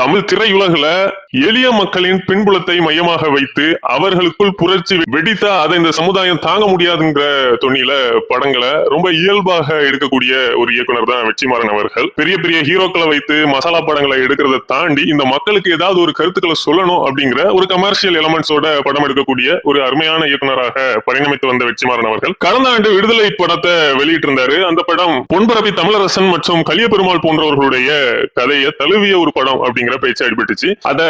தமிழ் திரையுலகுல எளிய மக்களின் பின்புலத்தை மையமாக வைத்து அவர்களுக்குள் புரட்சி வெடித்தா அதை இந்த சமுதாயம் தாங்க முடியாதுங்கிற தொனியில படங்களை ரொம்ப இயல்பாக எடுக்கக்கூடிய ஒரு இயக்குனர் தான் வெற்றிமாறன் அவர்கள். பெரிய பெரிய ஹீரோக்களை வைத்து மசாலா படங்களை எடுக்கிறத தாண்டி இந்த மக்களுக்கு ஏதாவது ஒரு கருத்துக்களை சொல்லணும் அப்படிங்கிற ஒரு கமர்ஷியல் எலமெண்ட்ஸோட படம் எடுக்கக்கூடிய ஒரு அருமையான இயக்குனராக பரிணமித்து வந்த வெற்றிமாறன் அவர்கள். கடந்த ஆண்டு விடுதலை படத்தை வெளியிட்டிருந்தாரு. அந்த படம் பொன்பரப்பி தமிழரசன் மற்றும் கலியபெருமாள் போன்றவர்களுடைய கதையை தழுவிய ஒரு படம் அப்படிங்கிற அப்படிங்கிற பேச்சு அடிபட்டுச்சு. அத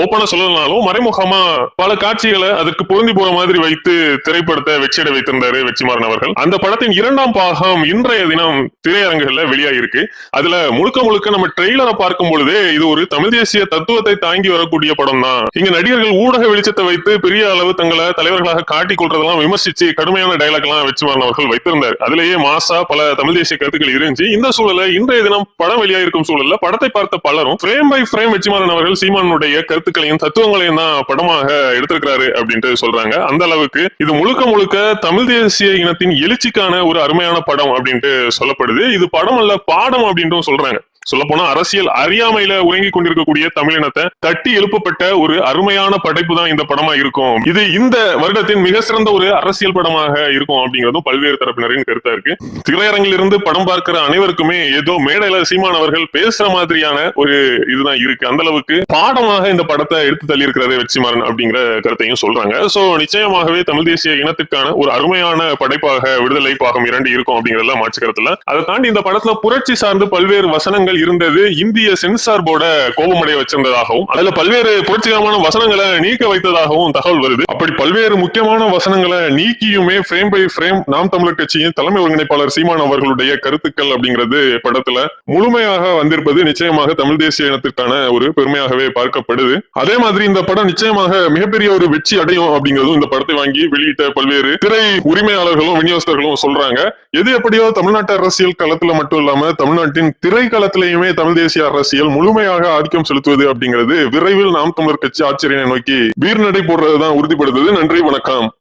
ஓப்பனா சொல்லலனாலும் மறைமுகமா பல காட்சிகளை அதற்கு பொருந்தி போற மாதிரி வைத்து திரைப்படத்தை வெற்றிட வைத்திருந்தாரு வெற்றிமாறன் அவர்கள். அந்த படத்தின் இரண்டாம் பாகம் இன்றைய தினம் திரையரங்குகள்ல வெளியாகிருக்கு அதுல முழுக்க முழுக்க நம்ம ட்ரெய்லரை பார்க்கும் பொழுது இது ஒரு தமிழ் தேசிய தத்துவத்தை தாங்கி வரக்கூடிய படம் தான் இங்க நடிகர்கள் ஊடக வெளிச்சத்தை வைத்து பெரிய அளவு தங்களை தலைவர்களாக காட்டிக் கொள்றதெல்லாம் விமர்சிச்சு கடுமையான டைலாக் எல்லாம் வெற்றிமாறன் அவர்கள் வைத்திருந்தார். அதுலயே மாசா பல தமிழ் தேசிய கருத்துக்கள் இருந்துச்சு. இந்த சூழல இன்றைய தினம் படம் வெளியாயிருக்கும் சூழல்ல படத்தை பார்த்த பலரும் ஃப்ரேம் பை ஃப்ரேம் வெற்றிமாறன் அவர்கள் சீமானுடைய கருத்துக்களையும் தத்துவங்களையும் தான் படமாக எடுத்திருக்கிறாரு அப்படின்ட்டு சொல்றாங்க. அந்த அளவுக்கு இது முழுக்க முழுக்க தமிழ் தேசிய இனத்தின் எழுச்சிக்கான ஒரு அருமையான படம் அப்படின்ட்டு சொல்லப்படுது. இது படம் அல்ல பாடம் அப்படின்ட்டும் சொல்றாங்க. சொல்ல போனா அரசியல் அறியாமையில உறங்கி கொண்டிருக்கக்கூடிய தமிழினத்தை தட்டி எழுப்பப்பட்ட ஒரு அருமையான படைப்பு தான் இந்த படமா இருக்கும். இது இந்த வருடத்தின் மிக சிறந்த ஒரு அரசியல் படமாக இருக்கும் அப்படிங்கிறதும் பல்வேறு தரப்பினரின் கருத்தா இருக்கு. திரையரங்கில் இருந்து படம் பார்க்கிற அனைவருக்குமே ஏதோ மேடையில சீமான் அவர்கள் பேசுற மாதிரியான ஒரு இதுதான் இருக்கு. அந்த அளவுக்கு பாடமாக இந்த படத்தை எடுத்து தள்ளி இருக்கிறது வெற்றிமாறன் அப்படிங்கிற கருத்தையும் சொல்றாங்க. சோ நிச்சயமாகவே தமிழ் தேசிய இனத்திற்கான ஒரு அருமையான படைப்பாக விடுதலை பாகம் இரண்டு இருக்கும் அப்படிங்கறதுல மாற்று அதை தாண்டி இந்த படத்துல புரட்சி சார்ந்து பல்வேறு வசனங்கள் வசனங்கள் இருந்தது. இந்திய சென்சார் போர்ட கோபமடைய வச்சிருந்ததாகவும் அதுல பல்வேறு புரட்சிகரமான வசனங்களை நீக்க வைத்ததாகவும் தகவல் வருது. அப்படி பல்வேறு முக்கியமான வசனங்களை நீக்கியுமே ஃப்ரேம் பை ஃப்ரேம் நாம் தமிழர் கட்சியின் தலைமை ஒருங்கிணைப்பாளர் சீமான் அவர்களுடைய கருத்துக்கள் அப்படிங்கிறது படத்துல முழுமையாக வந்திருப்பது நிச்சயமாக தமிழ் தேசிய இனத்திற்கான ஒரு பெருமையாகவே பார்க்கப்படுது. அதே மாதிரி இந்த படம் நிச்சயமாக மிகப்பெரிய ஒரு வெற்றி அடையும் அப்படிங்கிறதும் இந்த படத்தை வாங்கி வெளியிட்ட பல்வேறு திரை உரிமையாளர்களும் விநியோகஸ்தர்களும் சொல்றாங்க. எது எப்படியோ தமிழ்நாட்டு அரசியல் களத்துல மட்டும் இல்லாம தமிழ்நாட்டின் திரைக்களத்துல திரைக்களத்திலேயுமே தமிழ் தேசிய அரசியல் முழுமையாக ஆதிக்கம் செலுத்துவது அப்படிங்கிறது விரைவில் நாம் தமிழர் கட்சி ஆச்சரியனை நோக்கி வீர்நடை போடுறதுதான் உறுதிப்படுத்துது. நன்றி வணக்கம்.